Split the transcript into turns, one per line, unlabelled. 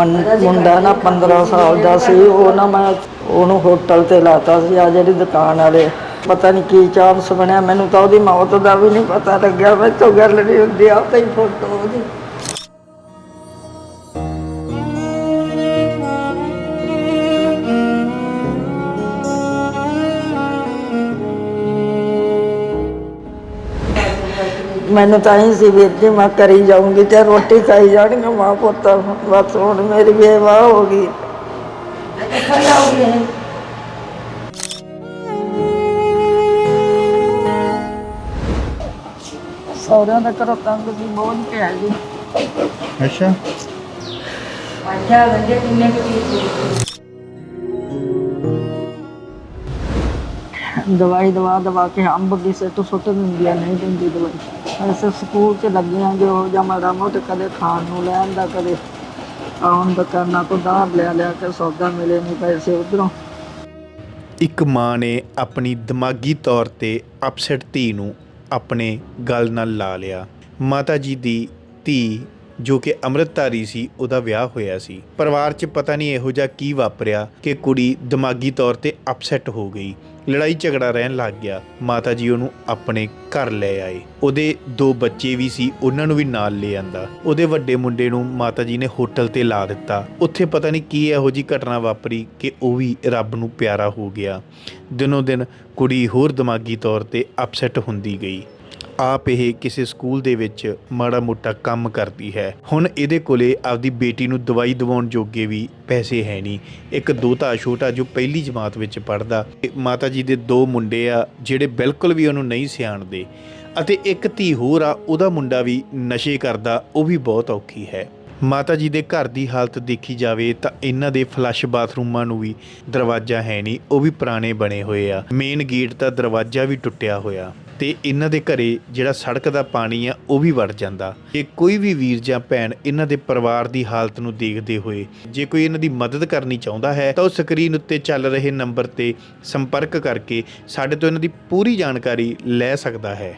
ਮੰ- ਮੁੰਡਾ ਨਾ 15 ਸਾਲ ਦਾ ਸੀ, ਉਹ ਨਾ ਮੈਂ ਉਹਨੂੰ ਹੋਟਲ ਤੇ ਲਾਤਾ ਸੀ, ਆ ਜਿਹੜੀ ਦੁਕਾਨ ਵਾਲੇ, ਪਤਾ ਨਹੀਂ ਕੀ ਚਾਂਸ ਬਣਿਆ, ਮੈਨੂੰ ਤਾਂ ਉਹਦੀ ਮੌਤ ਦਾ ਵੀ ਨਹੀਂ ਪਤਾ ਲੱਗਿਆ ਮੈਂ ਗੱਲ ਨਹੀਂ ਹੁੰਦੀ ਆ ਤੇ ਫੋਟੋ ਉਹਦੀ। ਮੈਨੂੰ ਤਾਂ ਹੀ ਸੀ ਵੀਰ ਜੀ ਮੈਂ ਕਰੀ ਜਾਊਂਗੀ ਤੇ ਰੋਟੀ ਖਾਈ ਜਾਣਗੇ ਮਾਂ ਪੁੱਤ ਬਸ ਹੁਣ ਮੇਰੀ ਬੇਵਾ ਹੋ ਗਈ। ਸੌਰਿਆਂ ਦਾ ਘਰੋਂ ਤੰਗ ਵੀ ਬਹੁਤ ਪਿਆ ਜੀ।
ਅੱਛਾ।
ਆਖਿਆ ਗੰਦੇ ਕਿੰਨੇ ਕੁ ਦਵਾਈ ਦਵਾ ਦਵਾ ਕੇ ਅੰਬ ਕਿਸੇ ਤੋਂ ਸੁੱਟ ਦਿੰਦੀਆਂ, ਨਹੀਂ ਦਿੰਦੀ ਦਵਾਈ। ਐਸੇ ਸਕੂਲ 'ਚ ਲੱਗੀਆਂ ਜੋ ਜਾਂ ਮਾੜਾ ਮੋਟਾ ਕਦੇ ਖਾਣ ਨੂੰ ਲੈ ਆਂਦਾ ਕਦੇ ਆਉਣ ਦੁਕਾਨਾਂ ਤੋਂ ਦਾਰ ਲਿਆ ਲਿਆ ਕੇ ਸੌਦਾ ਮਿਲੇ ਨਹੀਂ ਪੈਸੇ ਉਧਰੋਂ।
ਇੱਕ ਮਾਂ ਨੇ ਆਪਣੀ ਦਿਮਾਗੀ ਤੌਰ ਤੇ ਅਪਸੈਟ ਧੀ ਨੂੰ ਆਪਣੇ ਗਲ ਨਾਲ ਲਾ ਲਿਆ। ਮਾਤਾ ਜੀ ਦੀ ਧੀ, ਜੋ ਕਿ ਅੰਮ੍ਰਿਤਧਾਰੀ ਸੀ, ਉਹਦਾ ਵਿਆਹ ਹੋਇਆ ਸੀ। ਪਰਿਵਾਰ 'ਚ ਪਤਾ ਨਹੀਂ ਇਹੋ ਜਿਹਾ ਕੀ ਵਾਪਰਿਆ ਕਿ ਕੁੜੀ ਦਿਮਾਗੀ ਤੌਰ ਤੇ ਅਪਸੈਟ ਹੋ ਗਈ। ਲੜਾਈ ਝਗੜਾ ਰਹਿਣ ਲੱਗ ਗਿਆ। ਮਾਤਾ ਜੀ ਉਹਨੂੰ ਆਪਣੇ ਘਰ ਲੈ ਆਏ। ਉਹਦੇ ਦੋ ਬੱਚੇ ਵੀ ਸੀ, ਉਹਨਾਂ ਨੂੰ ਵੀ ਨਾਲ ਲੈ ਆਂਦਾ। ਉਹਦੇ ਵੱਡੇ ਮੁੰਡੇ ਨੂੰ ਮਾਤਾ ਜੀ ਨੇ ਹੋਟਲ ਤੇ ਲਾ ਦਿੱਤਾ। ਉੱਥੇ ਪਤਾ ਨਹੀਂ ਕੀ ਇਹੋ ਜੀ ਘਟਨਾ ਵਾਪਰੀ ਕਿ ਉਹ ਵੀ ਰੱਬ ਨੂੰ ਪਿਆਰਾ ਹੋ ਗਿਆ। ਦਿਨੋਂ ਦਿਨ ਕੁੜੀ ਹੋਰ ਦਿਮਾਗੀ ਤੌਰ ਤੇ ਅਪਸੈਟ ਹੁੰਦੀ ਗਈ। ਆਪ ਇਹ ਕਿਸੇ ਸਕੂਲ ਦੇ ਵਿੱਚ ਮਾੜਾ ਮੋਟਾ ਕੰਮ ਕਰਦੀ ਹੈ। ਹੁਣ ਇਹਦੇ ਕੋਲੇ ਆਪਦੀ ਬੇਟੀ ਨੂੰ ਦਵਾਈ ਦਿਵਾਉਣ ਜੋਗੇ ਵੀ ਪੈਸੇ ਹੈ ਨਹੀਂ। ਇੱਕ ਦੋਤਾ ਛੋਟਾ ਜੋ ਪਹਿਲੀ ਜਮਾਤ ਵਿੱਚ ਪੜਦਾ ਮਾਤਾ ਜੀ ਦੇ ਦੋ ਮੁੰਡੇ ਆ, ਜਿਹੜੇ ਬਿਲਕੁਲ ਵੀ ਉਹਨੂੰ ਨਹੀਂ ਸਿਆਣਦੇ। ਅਤੇ ਇੱਕ ਧੀ ਹੋਰ ਆ, ਉਹਦਾ ਮੁੰਡਾ ਵੀ ਨਸ਼ੇ ਕਰਦਾ, ਉਹ ਵੀ ਬਹੁਤ ਔਖੀ ਹੈ। ਮਾਤਾ ਜੀ ਦੇ ਘਰ ਦੀ ਹਾਲਤ ਦੇਖੀ ਜਾਵੇ ਤਾਂ ਇਹਨਾਂ ਦੇ ਫਲੱਸ਼ ਬਾਥਰੂਮਾਂ ਨੂੰ ਵੀ ਦਰਵਾਜ਼ਾ ਹੈ ਨਹੀਂ, ਉਹ ਵੀ ਪੁਰਾਣੇ ਬਣੇ ਹੋਏ ਆ। ਮੇਨ ਗੇਟ ਦਾ ਦਰਵਾਜ਼ਾ ਵੀ ਟੁੱਟਿਆ ਹੋਇਆ। ਤੇ ਇਹਨਾਂ ਦੇ ਘਰੇ ਜਿਹੜਾ ਸੜਕ ਦਾ ਪਾਣੀ ਆ, ਉਹ ਵੀ ਵੜ ਜਾਂਦਾ। ਜੇ ਕੋਈ ਵੀ ਵੀਰ ਜਾਂ ਭੈਣ ਇਹਨਾਂ ਦੇ ਪਰਿਵਾਰ ਦੀ ਹਾਲਤ ਨੂੰ ਦੇਖਦੇ ਹੋਏ, ਜੇ ਕੋਈ ਇਹਨਾਂ ਦੀ ਮਦਦ ਕਰਨੀ ਚਾਹੁੰਦਾ ਹੈ, ਤਾਂ ਉਹ ਸਕਰੀਨ ਉੱਤੇ ਚੱਲ ਰਹੇ ਨੰਬਰ ਤੇ ਸੰਪਰਕ ਕਰਕੇ ਸਾਡੇ ਤੋਂ ਇਹਨਾਂ ਦੀ ਪੂਰੀ ਜਾਣਕਾਰੀ ਲੈ ਸਕਦਾ ਹੈ।